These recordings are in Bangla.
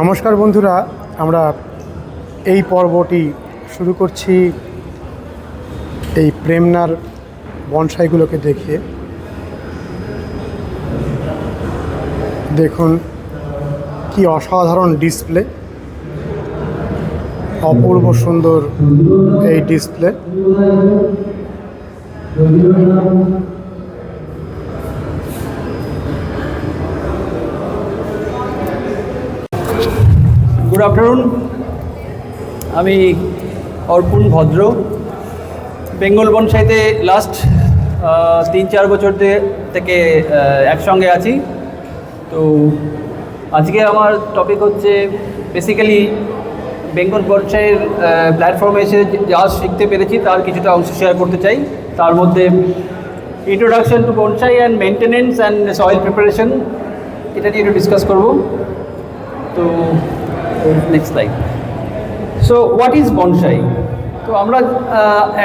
নমস্কার বন্ধুরা, আমরা এই পর্বটি শুরু করছি এই প্রেমনার বনসাইগুলোকে দেখিয়ে। দেখুন, কি অসাধারণ ডিসপ্লে, অপূর্ব সুন্দর এই ডিসপ্লে। গুড আফটারনুন আমি অর্পুণ ভদ্র। বেঙ্গল বনসাইতে লাস্ট তিন চার বছর থেকে একসঙ্গে আছি। তো আজকে আমার টপিক হচ্ছে বেসিক্যালি বেঙ্গল বনসাইয়ের প্ল্যাটফর্মে এসে যা শিখতে পেরেছি তার কিছুটা অংশ শেয়ার করতে চাই। তার মধ্যে introduction to bonsai and maintenance and soil preparation এটা নিয়ে একটু ডিসকাস করব। তো next slide so what is bonsai তো আমরা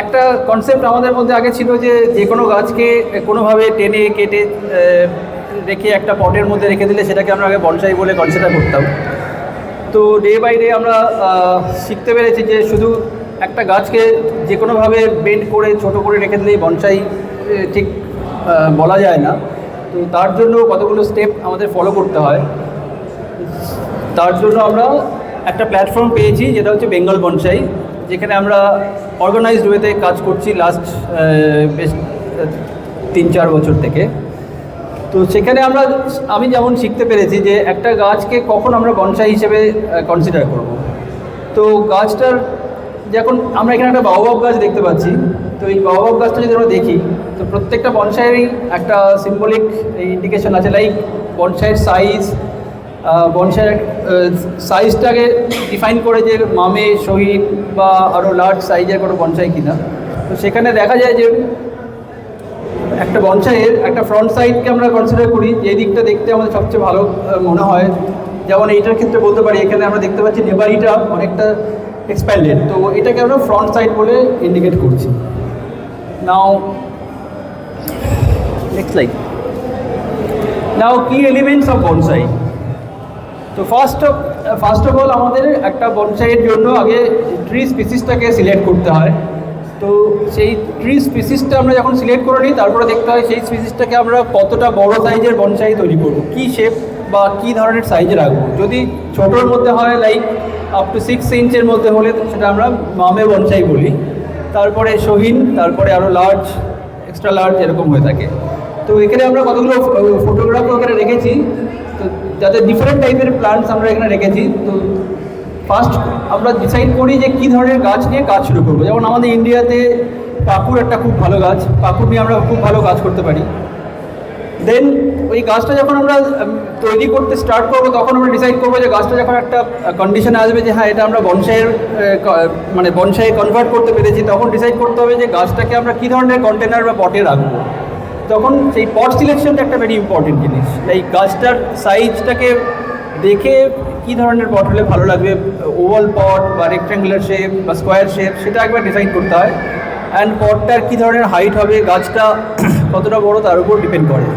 একটা কনসেপ্ট আমাদের মধ্যে আগে ছিল যে যে কোনো গাছকে কোনোভাবে টেনে কেটে রেখে একটা পটের মধ্যে রেখে দিলে সেটাকে আমরা আগে বনসাই বলে কনসিডার করতাম। তো ডে বাই ডে আমরা শিখতে পেরেছি যে শুধু একটা গাছকে যে কোনোভাবে বেন্ড করে, ছোট করে রেখে দিলেই বনসাই ঠিক বলা যায় না। তো তার জন্য কতগুলো স্টেপ আমাদের ফলো করতে হয়। তার জন্য আমরা একটা প্ল্যাটফর্ম পেয়েছি, যেটা হচ্ছে বেঙ্গল বনসাই যেখানে আমরা অর্গানাইজড ওয়েতে কাজ করছি লাস্ট বেশ তিন চার বছর থেকে। তো সেখানে আমরা, আমি যেমন শিখতে পেরেছি যে একটা গাছকে কখন আমরা বনসাই হিসেবে কনসিডার করব। তো গাছটার যখন আমরা এখানে একটা বাবাব গাছ দেখতে পাচ্ছি। তো এই বাবাব গাছটা যদি আমরা দেখি, তো প্রত্যেকটা বনসাইয়েরই একটা সিম্বলিক ইন্ডিকেশন আছে লাইক বনসাইয়ের সাইজ বনসাইয়ের সাইজটাকে ডিফাইন করে যে মামে, শহীদ বা আরও লার্জ সাইজের কোনো বনসাই কিনা। তো সেখানে দেখা যায় যে একটা বনসাইয়ের একটা ফ্রন্ট সাইডকে আমরা কনসিডার করি, যে দিকটা দেখতে আমাদের সবচেয়ে ভালো মনে হয়। যেমন এইটার ক্ষেত্রে বলতে পারি, এখানে আমরা দেখতে পাচ্ছি নেবারিটা অনেকটা এক্সপ্যান্ডেড তো এটাকে আমরা ফ্রন্ট সাইড বলে ইন্ডিকেট করছি। নাও নেক্সট লাইক নাও কি এলিমেন্টস অফ বনসাই তো first of first of all আমাদের একটা বনসাইয়ের জন্য আগে ট্রি স্পিসিসটাকে সিলেক্ট করতে হয়। তো সেই ট্রি স্পিসিসটা আমরা যখন সিলেক্ট করে নিই, তারপরে দেখতে হয় সেই স্পিসিসটাকে আমরা কতটা বড় সাইজের বনসাই তৈরি করব, কী শেপ বা কী ধরনের সাইজে রাখব। যদি ছোটোর মধ্যে হয় লাইক আপ টু সিক্স ইঞ্চের মধ্যে হলে সেটা আমরা মামে বনসাই বলি। তারপরে শহীন তারপরে আরও লার্জ এক্সট্রা লার্জ এরকম হয়ে থাকে। তো এখানে আমরা কতগুলো ফটোগ্রাফ ওখানে রেখেছি যাতে ডিফারেন্ট টাইপের প্লান্টস আমরা এখানে রেখেছি, তো ফার্স্ট আমরা ডিসাইড করি যে কী ধরনের গাছ নিয়ে কাজ শুরু করব। যেমন আমাদের ইন্ডিয়াতে পাকুর একটা খুব ভালো গাছ পাকুর নিয়ে আমরা খুব ভালো কাজ করতে পারি। দেন ওই গাছটা যখন আমরা তৈরি করতে স্টার্ট করব, তখন আমরা ডিসাইড করব যে গাছটা যখন একটা কন্ডিশনে আসবে যে হ্যাঁ এটা আমরা বনসাইয়ের মানে বনসাইয়ে কনভার্ট করতে পেরেছি, তখন ডিসাইড করতে হবে যে গাছটাকে আমরা কী ধরনের কন্টেনার বা পটে রাখব। তখন সেই পট সিলেকশনটা একটা ভেরি ইম্পর্টেন্ট জিনিস। এই গাছটার সাইজটাকে দেখে কী ধরনের পট হলে ভালো লাগবে ওভাল পট বা রেক্ট্যাঙ্গুলার শেপ বা স্কোয়ার শেপ সেটা একবার ডিসাইড করতে হয়। অ্যান্ড পটটার কী ধরনের হাইট হবে, গাছটা কতটা বড়, তার উপর ডিপেন্ড করে।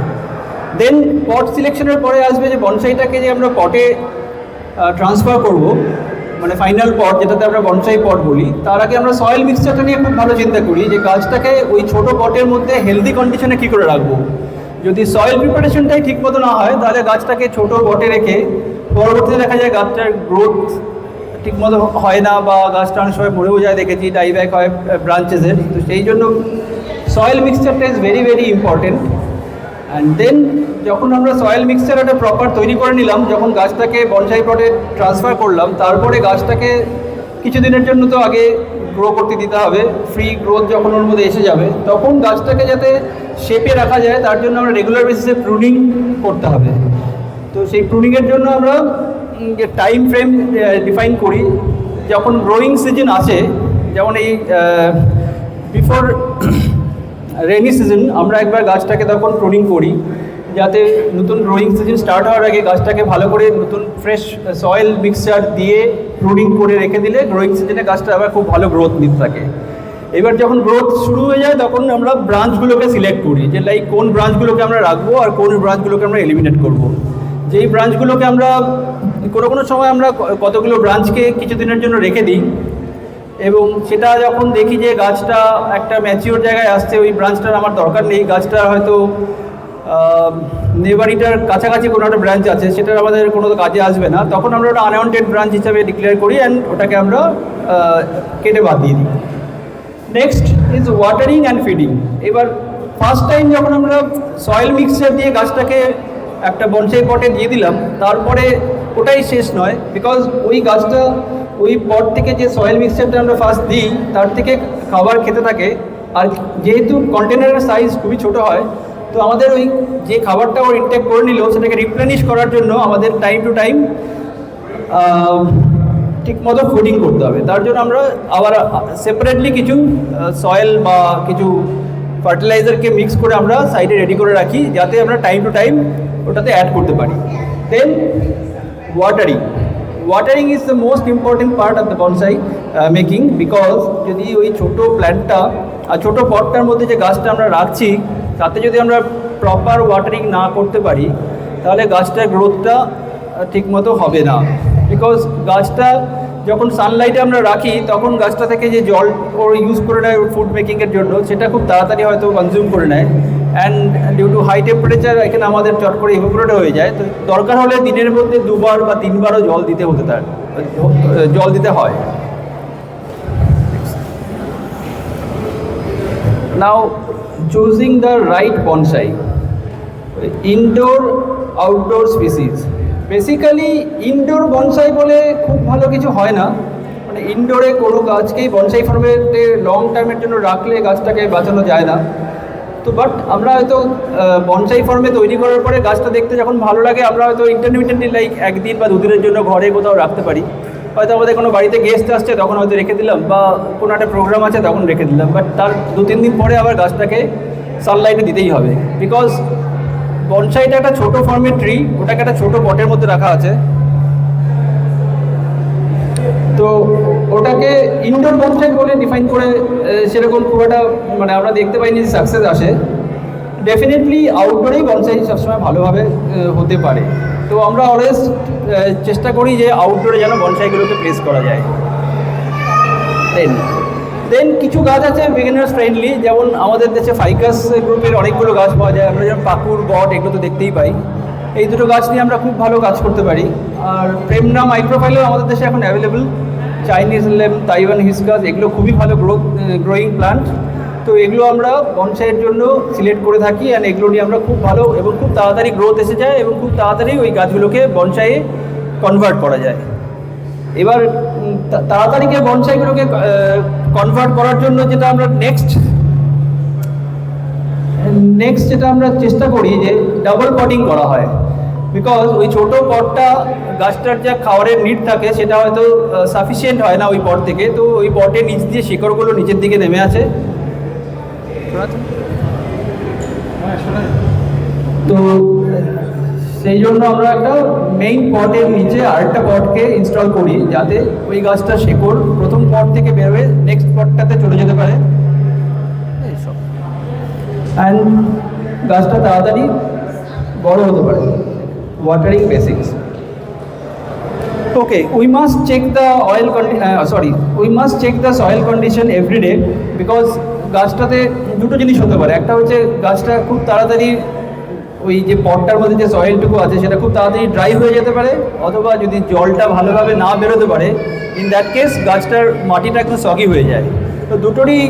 দেন পট সিলেকশনের পরে আসবে যে বনসাইটাকে যে আমরা পটে ট্রান্সফার করব মানে ফাইনাল পট, যেটাতে আমরা বনসাই পট বলি, তার আগে আমরা সয়েল মিক্সচারটা নিয়ে খুব ভালো চিন্তা করি যে গাছটাকে ওই ছোট পটের মধ্যে হেলদি কন্ডিশনে কী করে রাখব। যদি সয়েল প্রিপারেশনটাই ঠিক মতো না হয়, তাহলে গাছটাকে ছোট পটে রেখে পরবর্তীতে দেখা যায় গাছটার গ্রোথ ঠিক মতো হয় না বা গাছটা অনেক সময় মরেও যায়, দেখেছি ডাইব্যাক হয় ব্রাঞ্চেসের তো সেই জন্য soil মিক্সচারটা is very very important and then যখন আমরা সয়েল মিক্সচার একটা প্রপার তৈরি করে নিলাম, যখন গাছটাকে বনসাই পটে ট্রান্সফার করলাম, তারপরে গাছটাকে কিছুদিনের জন্য তো আগে গ্রো করতে দিতে হবে ফ্রি গ্রোথ যখন ওর মধ্যে এসে যাবে, তখন গাছটাকে যাতে শেপে রাখা যায়, তার জন্য আমরা রেগুলার বেসিসে প্রুনিং করতে হবে। তো সেই প্রুনিংয়ের জন্য আমরা টাইম ফ্রেম ডিফাইন করি, যখন গ্রোয়িং সিজন আসে, যেমন এই বিফোর রেনি সিজন আমরা একবার গাছটাকে তখন প্রুনিং করি, যাতে নতুন গ্রোয়িং সিজন স্টার্ট হওয়ার আগে গাছটাকে ভালো করে নতুন ফ্রেশ সয়েল মিক্সচার দিয়ে প্রুনিং করে রেখে দিলে গ্রোয়িং সিজনে গাছটা আবার খুব ভালো গ্রোথ নিতে থাকে এবার যখন গ্রোথ শুরু হয়ে যায়, তখন আমরা ব্রাঞ্চগুলোকে সিলেক্ট করি, যে লাইক কোন ব্রাঞ্চগুলোকে আমরা রাখব আর কোন ব্রাঞ্চগুলোকে আমরা এলিমিনেট করব। যেই ব্রাঞ্চগুলোকে আমরা কোনো কোনো সময় আমরা কতগুলো ব্রাঞ্চকে কিছুদিনের জন্য রেখে দিই এবং সেটা যখন দেখি যে গাছটা একটা ম্যাচিওর জায়গায় আসছে, ওই ব্রাঞ্চটার আমার দরকার নেই। গাছটা হয়তো নেবারিটার কাছাকাছি কোনো একটা ব্রাঞ্চ আছে সেটা আমাদের কোনো কাজে আসবে না। তখন আমরা ওটা আনওয়ান্টেড ব্রাঞ্চ হিসাবে ডিক্লেয়ার করি অ্যান্ড ওটাকে আমরা কেটে বাদ দিয়ে দিই। Next is watering and feeding এবার ফার্স্ট টাইম যখন আমরা সয়েল মিক্সচার দিয়ে গাছটাকে একটা বনসাই পটে দিয়ে দিলাম, তারপরে ওটাই শেষ নয় বিকজ ওই গাছটা, ওই পট থেকে যে সয়েল মিক্সচারটা আমরা ফার্স্ট দিই, তার থেকে খাবার খেতে থাকে। আর যেহেতু কন্টেনারের সাইজ খুবই ছোট হয়, তো আমাদের ওই যে খাবারটা ওর ইনটেক করে নিল, সেটাকে রিপ্লেনিশ করার জন্য আমাদের টাইম টু টাইম ঠিক মতো ফুডিং করতে হবে। তার জন্য আমরা আবার সেপারেটলি কিছু সয়েল বা কিছু ফার্টিলাইজারকে মিক্স করে আমরা সাইডে রেডি করে রাখি, যাতে আমরা টাইম টু টাইম ওটাতে অ্যাড করতে পারি। Then watering watering is the most important part of the bonsai making because যদি ওই ছোটো প্ল্যান্টটা আর ছোটো পটটার মধ্যে যে গাছটা আমরা রাখছি, তাতে যদি আমরা প্রপার ওয়াটারিং না করতে পারি, তাহলে গাছটার গ্রোথটা ঠিকমতো হবে না। বিকজ গাছটা যখন সানলাইটে আমরা রাখি, তখন গাছটা থেকে যে জল ওর ইউজ করে নেয় ফুড মেকিংয়ের জন্য, সেটা খুব তাড়াতাড়ি হয়তো কনজিউম করে নেয়। And due to high temperature এখানে আমাদের চট করে ইভোপোরেট হয়ে যায়। তো দরকার হলে দিনের মধ্যে দুবার বা তিনবারও জল দিতে হতে তার জল দিতে হয়। Now choosing the right bonsai indoor outdoor species basically indoor bonsai বলে খুব ভালো কিছু হয় না। মানে ইনডোরে কোনো গাছকেই বনসাই ফর্মেটে লং টাইমের জন্য রাখলে গাছটাকে বাঁচানো যায় না। তো বাট আমরা হয়তো বনসাই ফর্মে তৈরি করার পরে গাছটা দেখতে যখন ভালো লাগে, আমরা হয়তো ইন্টারমিডিয়েটলি লাইক একদিন বা দুদিনের জন্য ঘরে কোথাও রাখতে পারি। হয়তো আমাদের কোনো বাড়িতে গেস্ট আসছে, তখন হয়তো রেখে দিলাম বা কোনো একটা প্রোগ্রাম আছে, তখন রেখে দিলাম। বাট তার দু তিন দিন পরে আবার গাছটাকে সানলাইটে দিতেই হবে। বিকজ বনসাইটা একটা ছোটো ফর্মের ট্রি ওটাকে একটা ছোটো পটের মধ্যে রাখা আছে। তো ওটাকে ইনডোর বনসাই বলে ডিফাইন করে সেরকম খুব একটা মানে আমরা দেখতে পাইনি সাকসেস আসে। ডেফিনেটলি আউটডোরেই বনসাই সবসময় ভালোভাবে হতে পারে। তো আমরা অলওয়েজ চেষ্টা করি যে আউটডোরে যেন বনসাইগুলোকে প্লেস করা যায়। দেন দেন কিছু গাছ আছে বিগিনার্স ফ্রেন্ডলি যেমন আমাদের দেশে ফাইকাস গ্রুপের অনেকগুলো গাছ পাওয়া যায়। আমরা যেমন পাকুর বট, এগুলো তো দেখতেই পাই। এই দুটো গাছ নিয়ে আমরা খুব ভালো কাজ করতে পারি। আর প্রেমনা মাইক্রোফাইলও আমাদের দেশে এখন available Chinese elm Taiwan hibiscus এগুলো খুবই ভালো গ্রোথ গ্রোয়িং প্লান্ট তো এগুলো আমরা বনসাইয়ের জন্য সিলেক্ট করে থাকি অ্যান্ড এগুলো নিয়ে আমরা খুব ভালো এবং খুব তাড়াতাড়ি গ্রোথ এসে যায় এবং খুব তাড়াতাড়ি ওই গাছগুলোকে বনসাইয়ে কনভার্ট করা যায়। এবার তাড়াতাড়িকে বনসাইগুলোকে কনভার্ট করার জন্য যেটা আমরা নেক্সট নেক্সট যেটা আমরা চেষ্টা করি যে ডাবল পটিং করা হয়। বিকজ ওই ছোট পটটা গাছটার যা খাওয়ারের নিড থাকে, সেটা হয়তো সাফিসিয়েন্ট হয় না ওই পট থেকে। তো ওই পটের নিচ দিয়ে শিকড়গুলো নিচের দিকে নেমে আছে। তো সেই জন্য আমরা একটা মেইন পটের নিচে আরেকটা পটকে ইনস্টল করি, যাতে ওই গাছটা শেকড় প্রথম পট থেকে বেরোয় নেক্সট পটটাতে চলে যেতে পারে। অ্যান্ড গাছটা তাড়াতাড়ি বড় হতে পারে। Watering basics okay we must check the oil sorry we must check the soil condition every day because গাছটাতে দুটো জিনিস হতে পারে। একটা হচ্ছে গাছটা খুব তাড়াতাড়ি ওই যে পটটার মধ্যে যে সয়েলটুকু আছে সেটা খুব তাড়াতাড়ি ড্রাই হয়ে যেতে পারে অথবা যদি জলটা ভালোভাবে না বেরোতে পারে ইন দ্যাট কেস গাছটার মাটিটা একটু সগি হয়ে যায়। তো দুটোরই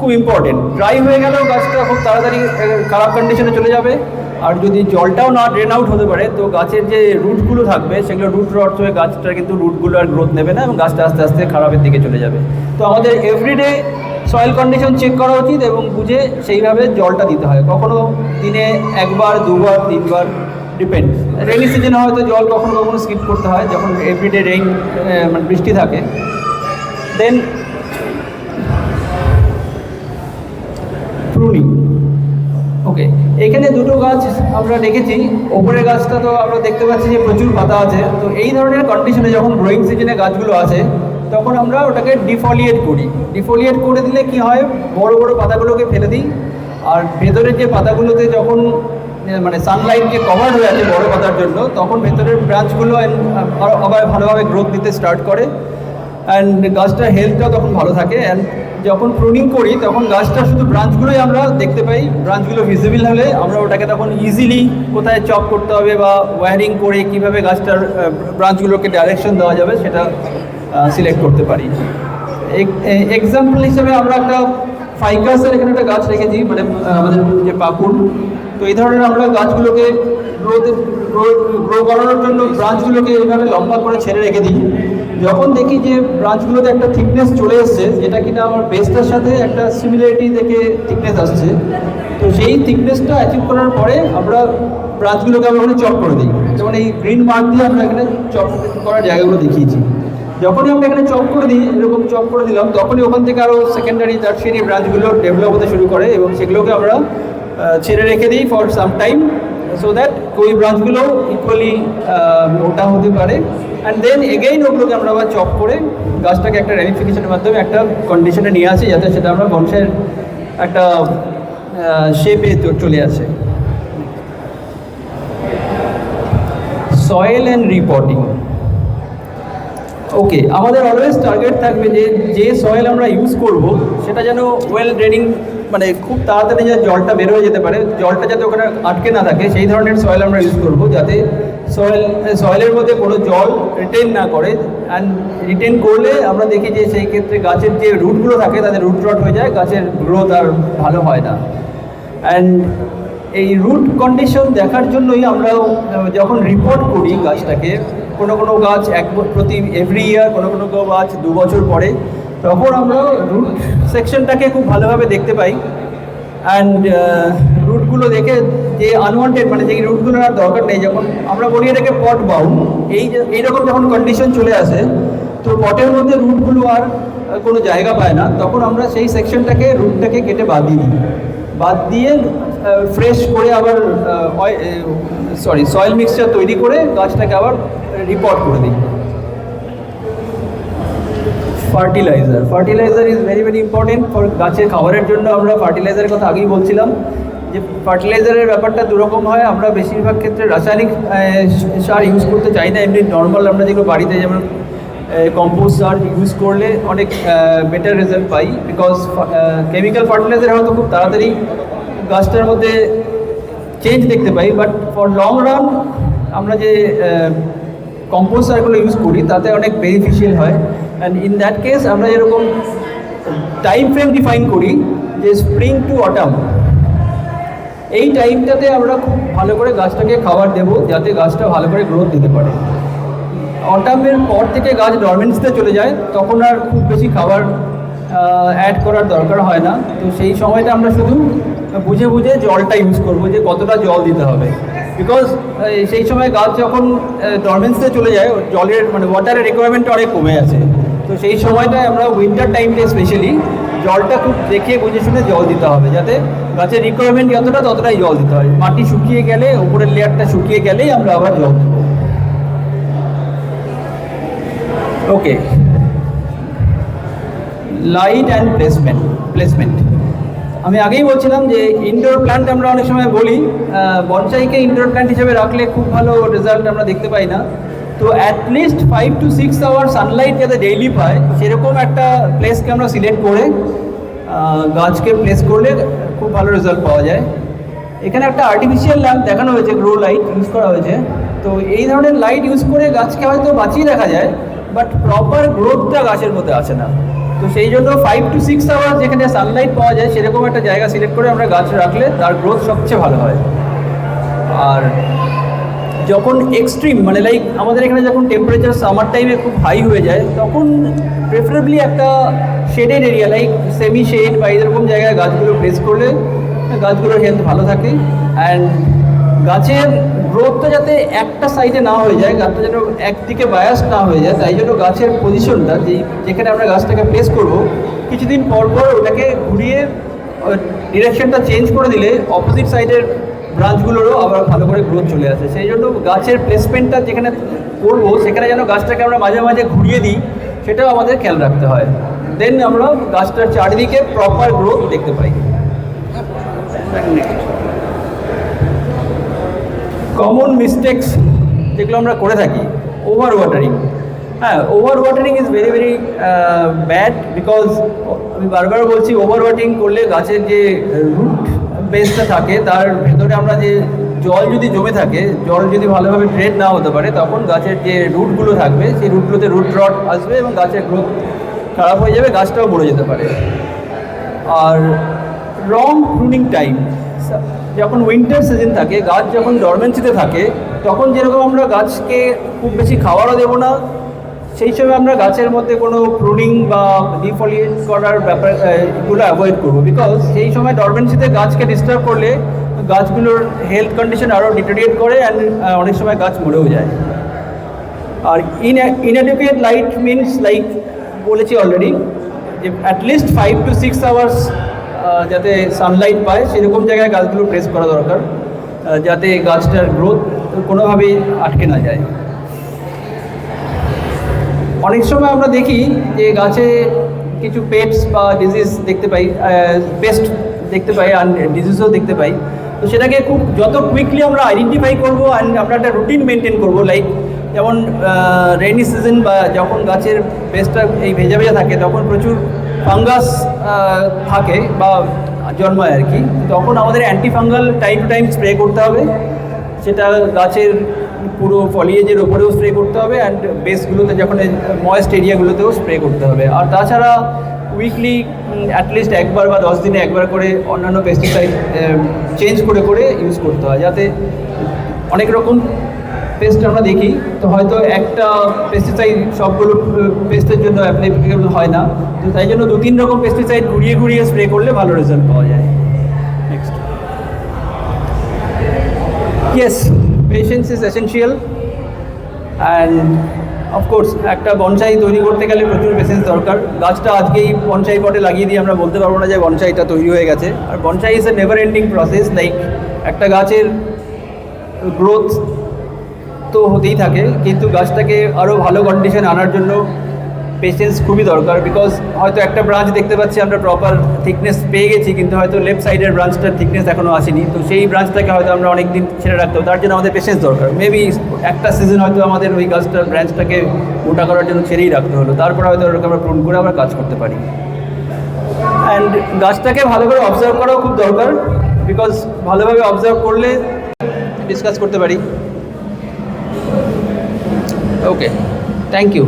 খুব ইম্পর্টেন্ট ড্রাই হয়ে গেলেও গাছটা খুব তাড়াতাড়ি খারাপ কন্ডিশনে চলে যাবে। আর যদি জলটাও না ড্রেন আউট হতে পারে, তো গাছের যে রুটগুলো থাকবে, সেগুলো রুট রট হয়ে গাছটার কিন্তু রুটগুলো আর গ্রোথ নেবে না এবং গাছটা আস্তে আস্তে খারাপের দিকে চলে যাবে। তো আমাদের এভরিডে সয়েল কন্ডিশন চেক করা উচিত এবং বুঝে সেইভাবে জলটা দিতে হয়। কখনো দিনে একবার, দুবার, তিনবার ডিপেন্ড রেনি সিজনে হয়তো জল কখনো কখনো স্কিপ করতে হয়, যখন এভরিডে রেইন মানে বৃষ্টি থাকে। দেন প্রুনিং ওকে, এখানে দুটো গাছ আমরা রেখেছি ওপরের গাছটা তো আমরা দেখতে পাচ্ছি যে প্রচুর পাতা আছে, তো এই ধরনের কন্ডিশনে যখন গ্রোয়িং সিজনে গাছগুলো আছে তখন আমরা ওটাকে ডিফলিয়েট করি। ডিফলিয়েট করে দিলে কি হয়? বড় বড় পাতাগুলোকে ফেলে দিই, আর ভেতরের যে পাতাগুলোতে যখন মানে সানলাইটকে কভার হয়ে আছে বড় পাতার জন্য, তখন ভেতরের ব্রাঞ্চগুলো আবার ভালোভাবে গ্রোথ দিতে স্টার্ট করে। অ্যান্ড গাছটার হেলথটাও তখন ভালো থাকে। অ্যান্ড যখন প্রুনিং করি, তখন গাছটা শুধু ব্রাঞ্চগুলোই আমরা দেখতে পাই। ব্রাঞ্চগুলো ভিজিবল হলে আমরা ওটাকে তখন ইজিলি কোথায় চপ করতে হবে বা ওয়্যারিং করে কীভাবে গাছটার ব্রাঞ্চগুলোকে ডাইরেকশন দেওয়া যাবে সেটা সিলেক্ট করতে পারি। এক্সাম্পল হিসেবে আমরা একটা ফাইকাসের এখানে একটা গাছ রেখেছি মানে আমাদের যে পাকুড় তো এই ধরনের আমরা গাছগুলোকে গ্রোথ গ্রো করানোর জন্য ব্রাঞ্চগুলোকে এইভাবে লম্বা করে ছেড়ে রেখে দিই। যখন দেখি যে ব্রাঞ্চগুলোতে একটা থিকনেস চলে এসছে, যেটা কিনা আমার বেসটার সাথে একটা সিমিলারিটি থেকে থিকনেস আসছে, তো সেই থিকনেসটা অ্যাচিভ করার পরে আমরা ব্রাঞ্চগুলোকে আমরা ওখানে চপ করে দিই। যেমন এই গ্রিন মার্ক দিয়ে আমরা এখানে চপ করার জায়গাগুলো দেখিয়েছি। যখনই আমরা এখানে চপ করে দিই, এরকম চপ করে দিলাম, তখনই ওখান থেকে আরও সেকেন্ডারি টার্সিয়ারি ব্রাঞ্চগুলো ডেভেলপ হতে শুরু করে এবং সেগুলোকে আমরা ছেড়ে রেখে দিই for some time so that ওই ব্রাঞ্চগুলো ইকুয়ালি ওটা হতে পারে। অ্যান্ড দেন এগেইন ওগুলোকে আমরা আবার চপ করে গাছটাকে একটা রেনিফিকেশনের মাধ্যমে একটা কন্ডিশনে নিয়ে আসি যাতে সেটা আমরা বংশের একটা শেপে চলে আসে। সয়েল অ্যান্ড রিপোর্টিং ওকে আমাদের অলওয়েজ টার্গেট থাকবে যে যে সয়েল আমরা ইউজ করব, সেটা যেন ওয়েল ড্রেনিং মানে খুব তাড়াতাড়ি যে জলটা বের হয়ে যেতে পারে। জলটা যাতে ওখানে আটকে না থাকে, সেই ধরনের সয়েল আমরা ইউজ করব, যাতে সয়েল সয়েলের মধ্যে কোনো জল রিটেন না করে। অ্যান্ড রিটেন করলে আমরা দেখি যে, সেই ক্ষেত্রে গাছের যে রুটগুলো থাকে, তাদের রুট রট হয়ে যায়, গাছের গ্রোথ আর ভালো হয় না। অ্যান্ড এই রুট কন্ডিশন দেখার জন্যই আমরা যখন রিপোর্ট করি গাছটাকে কোনো কোনো গাছ এক প্রতি এভরি ইয়ার কোনো কোনো গাছ দু বছর পরে তখন আমরা রুট সেকশনটাকে খুব ভালোভাবে দেখতে পাই। অ্যান্ড রুটগুলো দেখে যে আনওয়ান্টেড মানে যে রুটগুলো আর দরকার নেই যখন আমরা বলি এটাকে পট বাউন্ড এই এইরকম যখন কন্ডিশন চলে আসে, তো পটের মধ্যে রুটগুলো আর কোনো জায়গা পায় না, তখন আমরা সেই সেকশনটাকে রুটটাকে কেটে বাদ দিই। বাদ দিয়ে ফ্রেশ করে আবার সরি সয়েল মিক্সচার তৈরি করে গাছটাকে আবার রিপোর্ট করে দিই। Fertiliser fertiliser is very very important for গাছের খাবারের জন্য। আমরা ফার্টিলাইজারের কথা আগেই বলছিলাম যে ফার্টিলাইজারের ব্যাপারটা দুরকম হয়। আমরা বেশিরভাগ ক্ষেত্রে রাসায়নিক সার ইউজ করতে চাই না। এমনি নর্মাল আমরা যেগুলো বাড়িতে যেমন কম্পোস্ট সার ইউজ করলে অনেক বেটার রেজাল্ট পাই বিকজ কেমিক্যাল ফার্টিলাইজার হয়তো খুব তাড়াতাড়ি গাছটার মধ্যে চেঞ্জ দেখতে পাই বাট ফর লং রান আমরা যে কম্পোস্ট সারগুলো ইউজ করি তাতে অনেক বেনিফিশিয়াল হয়। অ্যান্ড ইন দ্যাট কেস আমরা যেরকম টাইম ফ্রেম ডিফাইন করি যে স্প্রিং টু অটাম এই টাইমটাতে আমরা খুব ভালো করে গাছটাকে খাবার দেবো যাতে গাছটা ভালো করে গ্রোথ দিতে পারে। অটামের পর থেকে গাছ ডরমেন্সিতে চলে যায়, তখন আর খুব বেশি খাবার অ্যাড করার দরকার হয় না। তো সেই সময়টা আমরা শুধু বুঝে বুঝে জলটা ইউজ করব যে কতটা জল দিতে হবে। বিকজ সেই সময় গাছ যখন ডরমেন্সিতে চলে যায়, জলের মানে ওয়াটারের রিকোয়ারমেন্টটা অনেক কমে আছে। তো সেই সময়টায় আমরা উইন্টার টাইমটা স্পেশালি জলটা খুব দেখে বুঝে শুনে জল দিতে হবে, যাতে গাছের রিকোয়ারমেন্ট যতটা ততটাই জল দিতে হয়। মাটি শুকিয়ে গেলে উপরের লেয়ারটা শুকিয়ে গেলেই আমরা আবার জল দেবো। Okay light and placement placement আমি আগেই বলছিলাম যে ইনডোর প্ল্যান্ট আমরা অনেক সময় বলি বনসাইকে ইনডোর প্ল্যান্ট হিসেবে রাখলে খুব ভালো রেজাল্ট আমরা দেখতে পাই না। তো at least five to six hour sunlight যাতে ডেইলি পায়, সেরকম একটা প্লেসকে আমরা সিলেক্ট করে গাছকে প্লেস করলে খুব ভালো রেজাল্ট পাওয়া যায়। এখানে একটা আর্টিফিশিয়াল ল্যাম্প দেখানো হয়েছে গ্রো লাইট ইউজ করা হয়েছে। তো এই ধরনের লাইট ইউজ করে গাছকে হয়তো বাঁচিয়ে রাখা যায় বাট প্রপার গ্রোথটা গাছের মধ্যে আসে না। তো সেই জন্য ফাইভ টু সিক্স আওয়ার যেখানে সানলাইট পাওয়া যায়, সেরকম একটা জায়গা সিলেক্ট করে আমরা গাছ রাখলে তার গ্রোথ সবচেয়ে ভালো হয়। আর যখন এক্সট্রিম মানে লাইক আমাদের এখানে যখন টেম্পারেচার সামার টাইমে খুব হাই হয়ে যায়, তখন প্রেফারেবলি একটা shaded area like semi shade বা এরকম জায়গায় গাছগুলো প্লেস করলে গাছগুলোর হেলথ ভালো থাকে। অ্যান্ড গাছের গ্রোথটা যাতে একটা সাইডে না হয়ে যায়, গাছটা যেন একদিকে বায়াস না হয়ে যায়, তাই জন্য গাছের পজিশনটা যে যেখানে আমরা গাছটাকে প্লেস করব, কিছুদিন পর পর ওটাকে ঘুরিয়ে ডিরেকশনটা চেঞ্জ করে দিলে অপোজিট সাইডের ব্রাঞ্চগুলোরও আবার ভালো করে গ্রোথ চলে আসে। সেই জন্য গাছের প্লেসমেন্টটা যেখানে করব, সেখানে যেন গাছটাকে আমরা মাঝে মাঝে ঘুরিয়ে দিই, সেটাও আমাদের খেয়াল রাখতে হয়। দেন আমরা গাছটার চারিদিকে প্রপার গ্রোথ দেখতে পাই। কমন মিস্টেক্স যেগুলো আমরা করে থাকি ওভার ওয়াটারিং হ্যাঁ over watering is very very bad because আমি বারবার বলছি ওভার ওয়াটারিং করলে গাছের যে রুট বেসটা থাকে, তার ভেতরে আমরা যে জল যদি জমে থাকে, জল যদি ভালোভাবে ড্রেন না হতে পারে, তখন গাছের যে রুটগুলো থাকবে, সেই রুটগুলোতে রুট রট আসবে এবং গাছের গ্রোথ খারাপ হয়ে যাবে, গাছটাও মরে যেতে পারে। আর রং প্রুনিং টাইম যখন উইন্টার সিজন থাকে, গাছ যখন ডরমেন্সিতে থাকে, তখন যেরকম আমরা গাছকে খুব বেশি খাবারও দেবো না, সেই সময় আমরা গাছের মধ্যে কোনো প্রুনিং বা ডিফলিয়েট করার ব্যাপার এগুলো অ্যাভয়েড করব। বিকজ সেই সময় ডরমেন্সিতে গাছকে ডিস্টার্ব করলে গাছগুলোর হেলথ কন্ডিশন আরও ডিটোরিয়েট করে অ্যান্ড অনেক সময় গাছ মরেও যায়। আর in inadequate light means like বলেছি অলরেডি যে at least five to six hours যাতে সানলাইট পায়, সেরকম জায়গায় গাছগুলো প্রেস করা দরকার। যাতে গাছটার গ্রোথ কোনোভাবেই আটকে না যায়। অনেক সময় আমরা দেখি যে গাছে কিছু পেটস বা ডিজিজ দেখতে পাই পেস্ট দেখতে পাই, আর ডিজিজও দেখতে পাই। তো সেটাকে খুব যত কুইকলি আমরা আইডেন্টিফাই করব অ্যান্ড আমরা একটা রুটিন মেনটেন করব লাইক যেমন রেনি সিজন বা যখন গাছের পেস্টটা এই ভেজা ভেজা থাকে, তখন প্রচুর ফাঙ্গাস থাকে বা জন্মায় আর কি। তখন আমাদের anti fungal time to time spray করতে হবে। সেটা গাছের পুরো ফলিয়েজের ওপরেও স্প্রে করতে হবে অ্যান্ড বেসগুলোতে যখন ময়েস্ট এরিয়াগুলোতেও স্প্রে করতে হবে। আর তাছাড়া উইকলি অ্যাটলিস্ট একবার বা দশ দিনে একবার করে অন্যান্য পেস্টিসাইড চেঞ্জ করে করে ইউজ করতে হয়। যাতে অনেক রকম পেস্ট আমরা দেখি। তো হয়তো একটা পেস্টিসাইড সবগুলো পেস্টের জন্য অ্যাপ্লিকেবল হয় না। তো তাই জন্য দু তিন রকম পেস্টিসাইড ঘুরিয়ে ঘুরিয়ে স্প্রে করলে ভালো রেজাল্ট পাওয়া যায়। Next yes patience is essential and of course একটা বনসাই তৈরি করতে গেলে প্রচুর পেশেন্স দরকার। গাছটা আজকেই বনসাই পটে লাগিয়ে দিয়ে আমরা বলতে পারব না যে বনসাইটা তৈরি হয়ে গেছে। আর bonsai is a never ending process like একটা গাছের গ্রোথ তো হতেই থাকে, কিন্তু গাছটাকে আরও ভালো কন্ডিশন আনার জন্য পেশেন্স খুবই দরকার বিকজ হয়তো একটা ব্রাঞ্চ দেখতে পাচ্ছি আমরা প্রপার থিকনেস পেয়ে গেছি, কিন্তু হয়তো লেফট সাইডের ব্রাঞ্চটার থিকনেস এখনও আসেনি। তো সেই ব্রাঞ্চটাকে হয়তো আমরা অনেক দিন ছেড়ে রাখতে হবে। তার জন্য আমাদের পেশেন্স দরকার। মেবি একটা সিজন হয়তো আমাদের ওই গাছটার ব্রাঞ্চটাকে মোটা করার জন্য ছেড়েই রাখতে হলো। তারপর হয়তো ওরকম আমরা প্রুন করে আমরা কাজ করতে পারি। অ্যান্ড গাছটাকে ভালো করে অবজার্ভ করাও খুব দরকার বিকজ ভালোভাবে অবজার্ভ করলে ডিসকাস করতে পারি। Okay thank you